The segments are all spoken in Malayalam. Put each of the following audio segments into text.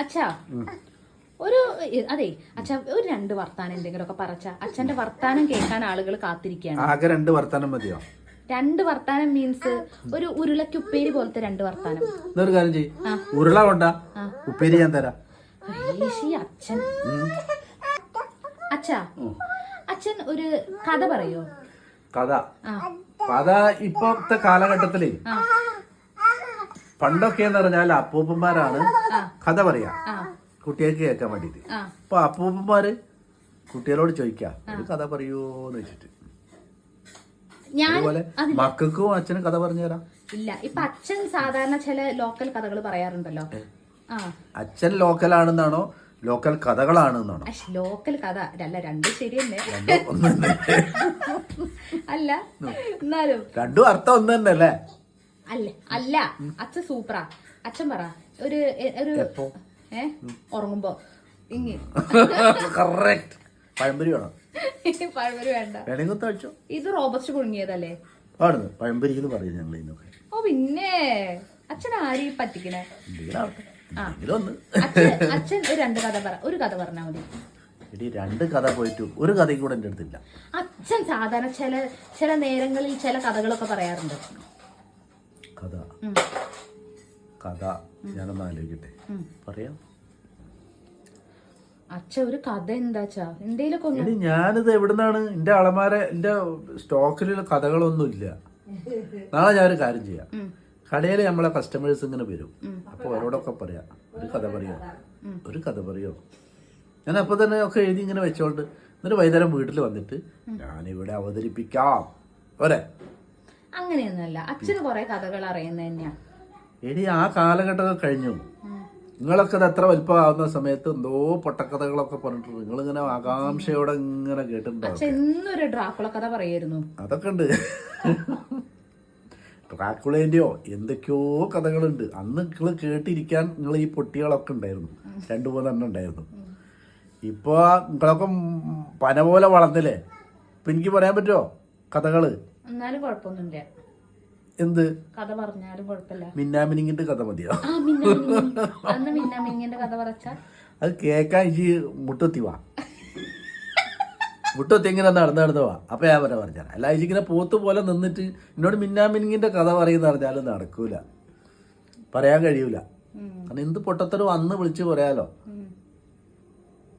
അച്ഛാ ഒരു അതെ അച്ഛ ഒരു രണ്ട് വർത്താനം എന്തെങ്കിലും ഒക്കെ പറച്ച അച്ഛന്റെ വർത്താനം കേൾക്കാൻ ആളുകൾ കാത്തിരിക്കുകയാണ്. ആകെ രണ്ട് വർത്താനം മതിയോ? രണ്ട് വർത്താനം മീൻസ് ഒരു ഉരുളക്കുപ്പേരി പോലത്തെ രണ്ട് വർത്താനം. എന്നൊരു കാര്യം ചെയ്യ്. ഉരുള കൊണ്ട? ഉപ്പേരി ഞാൻ തരാം. അച്ഛൻ. അച്ഛാ അച്ഛൻ ഒരു കഥ പറയോ? കഥ. കഥ ഇപ്പോഴത്തെ കാലഘട്ടത്തിൽ പണ്ടൊക്കെ എന്ന് പറഞ്ഞാൽ അപ്പൂപ്പന്മാരാണ്. കഥ പറയാ. കുട്ടികൾക്ക് കേൾക്കാൻ വേണ്ടിട്ട്. അപ്പൊ അപ്പൂപ്പന്മാര് കുട്ടികളോട് ചോദിക്കാം ഒരു കഥ പറയൂന്ന് വെച്ചിട്ട്. അതുപോലെ മക്കൾക്കും അച്ഛനും കഥ പറഞ്ഞു തരാം. ഇല്ല ഇപ്പൊ അച്ഛൻ സാധാരണ ചില ലോക്കൽ കഥകൾ പറയാറുണ്ടല്ലോ. അച്ഛൻ ലോക്കലാണെന്നാണോ ലോക്കൽ കഥകളാണെന്നാണോ? ലോക്കൽ കഥ അല്ല രണ്ടും ശരിയല്ലേ? അല്ല എന്നാലും. രണ്ടും അർത്ഥം ഒന്ന് തന്നെ അല്ലേ അല്ല അല്ല. അച്ഛൻ സൂപ്പറാ. അച്ഛൻ പറ. ഒരു ഒരു? ഏ? ഉറങ്ങുമ്പോ. ഇങ്ങി. കറക്റ്റ് പഴംപൊരി വേണം? പഴംപൊരി വേണ്ട. വേണമെങ്കിൽ കഴിച്ചോ? ഇത് റോബസ്റ്റ് പുഴുങ്ങിയതല്ലേ? പാടുന്നു. പഴംപൊരി എന്ന് പറയും ഞങ്ങൾ ഓ പിന്നെ. അച്ഛൻ ആരെയും പറ്റിക്കണേ? അച്ഛൻ ഒരു രണ്ട് കഥ പറ. ഒരു കഥ പറഞ്ഞാ മതി. എടി രണ്ട് കഥ പോയിട്ട് ഒരു കഥയും കൂടെ എന്റെ അടുത്തില്ല. അച്ഛൻ സാധാരണ ചില ചില നേരങ്ങളിൽ ചില കഥകളൊക്കെ പറയാറുണ്ട്. കഥ. കഥ. ഞാനൊന്ന് ആലോചിക്കട്ടെ. പറയാം. അച്ഛ ഒരു കഥ എന്താച്ചാ എന്തേലും ഞാനിത് എവിടുന്നാണ്? എന്റെ അളമാരെ എന്റെ സ്റ്റോക്കിലുള്ള കഥകളൊന്നും ഇല്ല. നാളെ ഞാനൊരു കാര്യം ചെയ്യാം. കടയിൽ കടയിൽ നമ്മളെ കസ്റ്റമേഴ്സ് ഇങ്ങനെ വരും. അപ്പോൾ അവരോടൊക്കെ പറയാം. ഒരു കഥ പറയോ. ഒരു കഥ പറയോ? ഞാൻ അപ്പോൾ തന്നെ ഒക്കെ എഴുതി ഇങ്ങനെ വെച്ചോണ്ട് എന്നിട്ട് വൈകുന്നേരം വീട്ടിൽ വന്നിട്ട് ഞാനിവിടെ അവതരിപ്പിക്കാം. പോരെ? അങ്ങനെയൊന്നുമല്ല. അച്ഛന് കുറെ കഥകൾ അറിയുന്ന തന്നെയാ. എടി ആ കാലഘട്ടമൊക്കെ കഴിഞ്ഞു. നിങ്ങളൊക്കെ ഇത് എത്ര വലിപ്പമാവുന്ന സമയത്ത് എന്തോ പൊട്ടക്കഥകളൊക്കെ പറഞ്ഞിട്ടുണ്ട്. നിങ്ങളിങ്ങനെ ആകാംക്ഷയോടെ ഇങ്ങനെ കേട്ടിട്ടുണ്ടാവും. ഇന്നൊരു ഡ്രാക്കുള കഥ പറയായിരുന്നു അതൊക്കെ ഉണ്ട്. ഡ്രാക്കുളേന്റെയോ എന്തൊക്കെയോ കഥകളുണ്ട്. അന്ന് നിങ്ങൾ കേട്ടിരിക്കാൻ നിങ്ങൾ ഈ പൊട്ടികളൊക്കെ ഉണ്ടായിരുന്നു. രണ്ടു മൂന്നെണ്ണം ഉണ്ടായിരുന്നു. ഇപ്പൊ നിങ്ങളൊക്കെ പന പോലെ വളർന്നില്ലേ? ഇപ്പൊ എനിക്ക് പറയാൻ പറ്റുമോ? കഥകൾ. എന്നാലും കുഴപ്പമൊന്നുമില്ല. എന്ത്? കഥ പറഞ്ഞാലും കുഴപ്പമില്ല. മിന്നാമിനിങ്ങിന്റെ കഥ മതിയോ? അന്ന് മിന്നാമിനിങ്ങിന്റെ കഥ പറച്ച? അത് കേക്കാൻ ഇജി മുട്ടത്തി വാ. മുട്ടത്തി ഇങ്ങനെ നടന്ന് നടന്ന് വാ. അപ്പൊ ഞാൻ വരെ പറഞ്ഞാൽ അല്ല ഇങ്ങനെ പോത്ത് പോലെ നിന്നിട്ട് എന്നോട് മിന്നാമിനിങ്ങിന്റെ കഥ പറയുന്ന പറഞ്ഞാലും നടക്കൂല. പറയാൻ കഴിയൂല. കാരണം എന്ത് പൊട്ടത്തരും അന്ന് വിളിച്ച് പറയാലോ?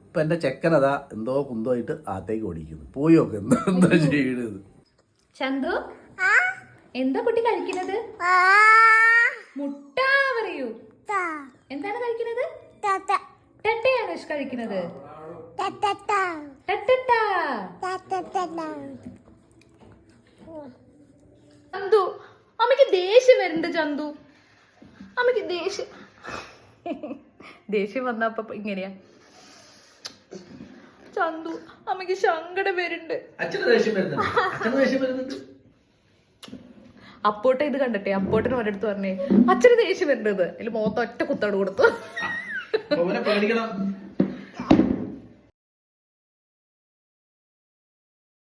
ഇപ്പൊ എന്റെ ചെക്കനതാ എന്തോ കുന്തമായിട്ട് ആത്തേക്ക് ഓടിക്കുന്നു. പോയോ എന്താ എന്താ ചെയ്യണത്. ചന്തു? എന്താ കുട്ടി കഴിക്കുന്നത്? മുട്ട പറയൂ. എന്താണ് കഴിക്കുന്നത്? ടട്ടയാണ് കഴിക്കുന്നത്. ചന്തു അമ്മയ്ക്ക് ദേഷ്യം വരുന്നുണ്ട് ചന്തു. അമ്മയ്ക്ക് ദേഷ്യം. ദേഷ്യം വന്നപ്പോ ഇങ്ങനെയാ. ചന്തു. അമ്മയ്ക്ക് ശങ്കട വരുന്നുണ്ട്. അപ്പോട്ടെ ഇത് കണ്ടട്ടെ അപ്പോട്ടിന് ഒരിടത്ത് പറഞ്ഞേ അച്ഛന് ദേഷ്യം വരേണ്ടത് അതിൽ മുഖത്ത് ഒറ്റ കുത്തോട് കൊടുത്തു. പേടിക്കണം.